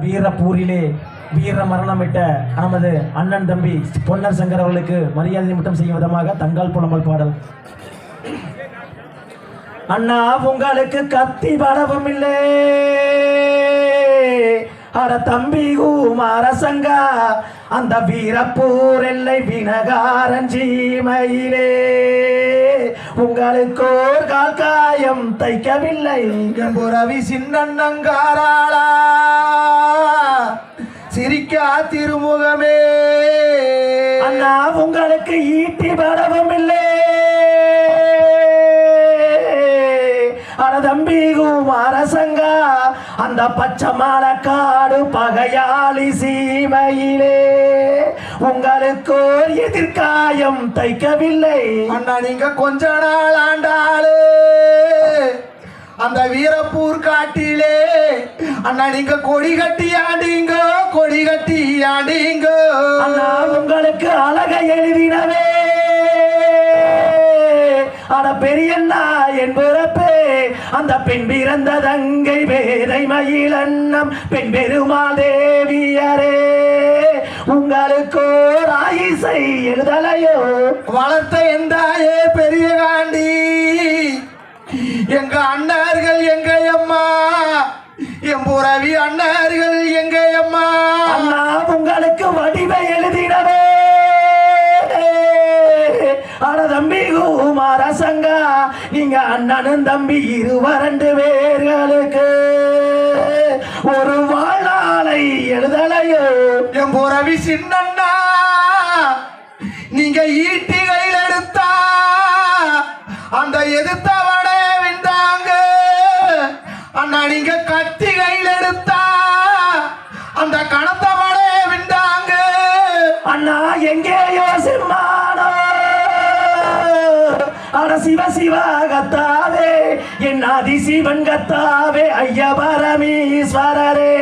வீரப்பூரிலே வீர மரணமிட்ட நமது அண்ணன் தம்பி பொன்னர் சங்கர் அவர்களுக்கு மரியாதை நிமிட்டம் செய்யும் விதமாக தங்கால் புலம்பல் பாடல். அண்ணா உங்களுக்கு கத்தி படவும் இல்லை. அட தம்பி குமாரசங்கா அந்த வீரப்பூர் எல்லை வினகாரன் சீமையிலே. உங்களுக்கு கால் காயம் தைக்கவில்லை. புறவி சின்னங்காராளா சிரிக்கா திருமுகமே. அண்ணா உங்களுக்கு ஈட்டி படவும் இல்லை. அட தம்பி குமாரசங்கா அந்த பச்சை காடு பகையாளி சீமையிலே உங்களுக்கு எதிர்காயம் தைக்கவில்லை. அண்ணா நீங்க கொஞ்ச நாள் ஆண்டாளு. அந்த வீரப்பூர் காட்டிலே. அண்ணா நீங்க கொடி கட்டி ஆண்டீங்க கொடி கட்டி ஆண்டீங்க அண்ணா உங்களுக்கு அழக எழுதினவே. அட பெரியண்ணா என் பிறப்பே. அந்த பெண் பிறந்த தங்கை வேதை மயில் அண்ணம் பெண் பெருமாள் தேவியரே. உங்களுக்கு ஓர் ஆயிசை எழுதலையோ? வளர்த்த எந்தாயே பெரிய காண்டி. எங்க என் புறவி அண்ணார்கள் எங்க அம்மா? அண்ணா உங்களுக்கு வடிவை எழுதினவே அட தம்பி குமாரசங்கா நீங்க அண்ணனும் தம்பி இருவரண்டு பேர்களுக்கு ஒரு வாழ்நாளை எழுதலையோ? என் புறவி சின்னண்ணா நீங்க ஈட்டி கையில் எடுத்தா அந்த எதிர்த்தவட விந்தாங்க அண்ணா நீங்க கத்தி கையில் எடுத்தா அந்த கணத்தவட விந்தாங்க அண்ணா எங்கேயோ சிம்மானோ? அட சிவ சிவ கத்தாவே என் ஆதி சிவன் கத்தாவே ஐயா பரமீஸ்வரரே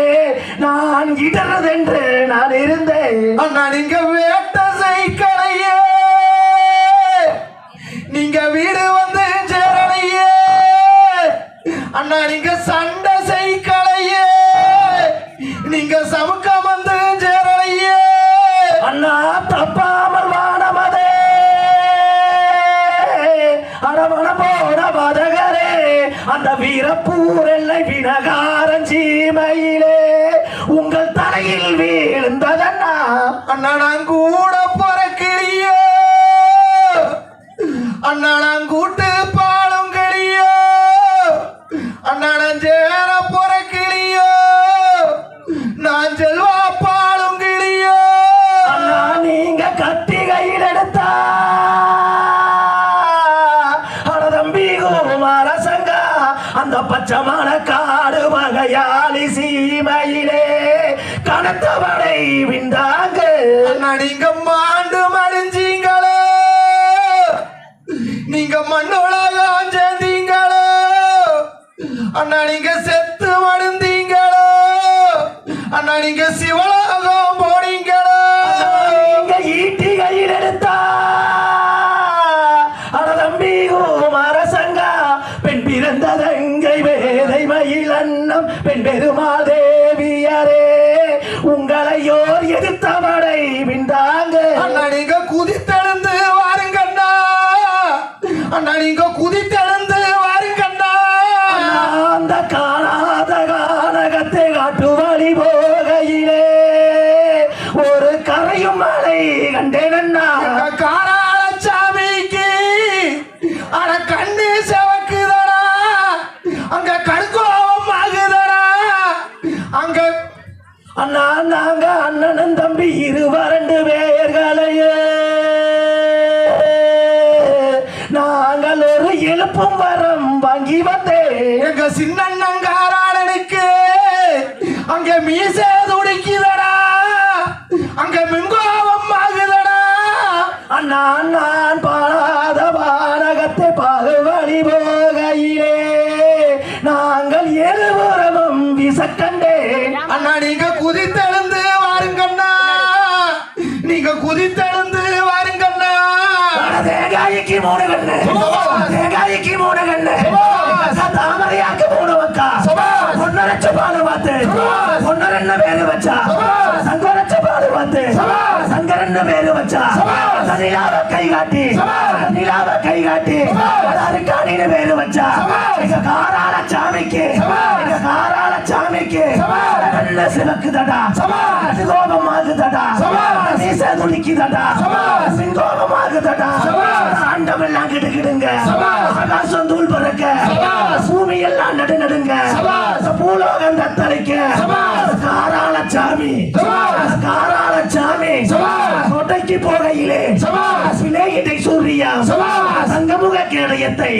நான் இடறதென்று நான் இருந்தேன். அண்ணா நீங்க வேட்ட சைக்கலையே அந்த வீரப்பூர் எல்லை வினகாரன் சீமையிலே உங்கள் தலையில் வீழ்ந்ததண்ணா அண்ணா அந்த காடு வகையாளி சீமையிலே கனத்தவனை விந்தாங்க. அண்ணா அண்ணா நாங்க அண்ணனும் தம்பி இருவரண்டு பேர்களையே. நாங்கள் ஒரு எழுப்பும் வரம் வாங்கி வந்தேன். எங்க சின்னண்ணங்காராளனுக்கு அங்க மீச துடிக்குதடா. அங்க மின்கோபம் ஆகுதடா. அண்ணா நான் பாடாத பானகத்தை பாகுவழி போகையிலே நாங்கள் எழுபுறமும் விசக்கண்டேன் அண்ணா நீங்க குதித்தெழுந்து வாருங்கண்ணா நீங்க குதித்தெழுந்து வாருங்கண்ணா தேங்காய்க்கு மூணு கண்ணு. தேங்காய்க்கு மூணு கண்ணு. தாமரையாக்கு மூணு வக்கா. சபாஷ். பொண்ணரைச்சு பாடு பார்த்து. சங்கரன் பேரு வச்சா. சங்கரச்ச பாடு பார்த்து. சங்கரன் பேரு வச்சா. நிலாவ கை காட்டி. நிலாவ கை காட்டி. அருக்காணின்னு பேரு வச்சா. காராள சாமிக்கு காராள சாமிக்கு நல்ல சிவக்குதடா. அது கோபமாகுதடா மீச துணிக்குதடா சிங்கோபமாகுதடா. ஆண்டவெல்லாம் கிடுகிடுங்க ஆகாசம் தூள் பறக்க. பூமி எல்லாம் நடு நடுங்க பூலோகம் தத்தளிக்க. காராள சாமி. காராள சாமி. கோட்டைக்கு போகையிலே. சிலையிட்டை சூரியம் சங்கமுக கேடயத்தை.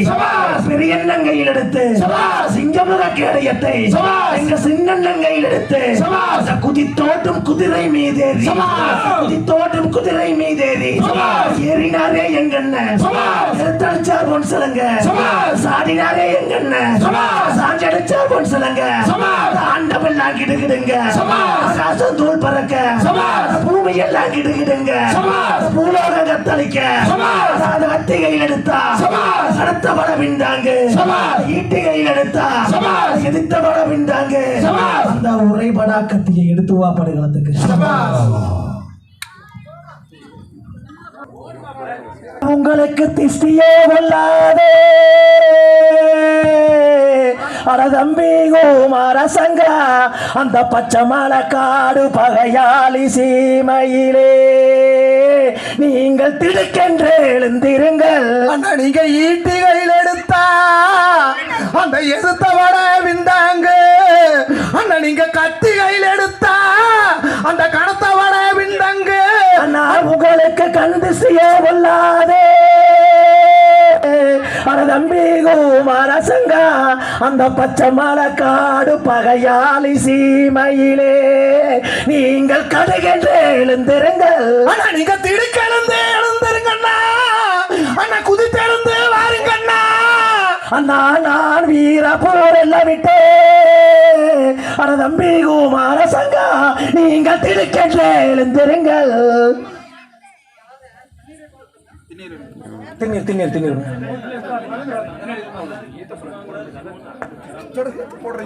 பெரியண்ணங்கையில் எடுத்து. சிங்கமுக கேடயத்தை. எங்க சின்னண்ணங்கையில் எடுத்து. குதித்தோட்டும் குதிரை மீதேறி. குதித்தோட்டும் குதிரை மீதேறி. ஏறினாரே எங்கண்ண. எடுத்தடிச்சார் பொன் சிலங்க சாடினாரே எங்கண்ண. சாஞ்சடிச்சார் பொன் சிலங்க ஆண்டவெல்லாம் கிடுகிடுங்க. ஆகாசம் தூள் பறக்க. பூமி எல்லாம் கிடுகிடுங்க. பூலோக கத்தளிக்க கத்தி கையில் எடுத்தா. கடத்த பட விண்டாங்க ஈட்டு கையில் எடுத்தா. எதிர்த்த பட விண்டாங்க அந்த உரைபடா கத்தியை எடுத்து வா படுகளத்துக்கு. உங்களுக்கு திஷ்டியே கொள்ளாதே அட தம்பி குமாரசங்கா அந்த பச்சை மலை காடு பகையாளி சீமையிலே. நீங்கள் திடுக்கென்று எழுந்திருங்கள். அண்ணா நீங்க ஈட்டிகளில் எடுத்தா அந்த எதிர்த்த வட விந்தாங்க. அண்ணா நீங்க கத்திகளில் எடுத்தா அந்த கணத்த வட விந்தாங்க. நான் உங்களுக்கு கண்டிசிய கொள்ளாதே அட தம்பி குமாரசங்கா அந்த பச்சை மலை காடு பகையாளி சீமையிலே. நீங்கள் கடுகென்று எழுந்திருங்கள். ஆனா நீங்க திடுக்கெழுந்து எழுந்திருங்கண்ணா. அண்ணா குதித்தெழுந்து வாருங்கண்ணா. அண்ணா நான் வீர போர் எல்லாம் விட்டே. அட தம்பி குமார சங்கா நீங்கள் திடுக்கென்று எழுந்திருங்கள். ತಿಂಗಳು ತಿಂಗಳು ತಿಂಗಳು ಕೊಡ್ರಿ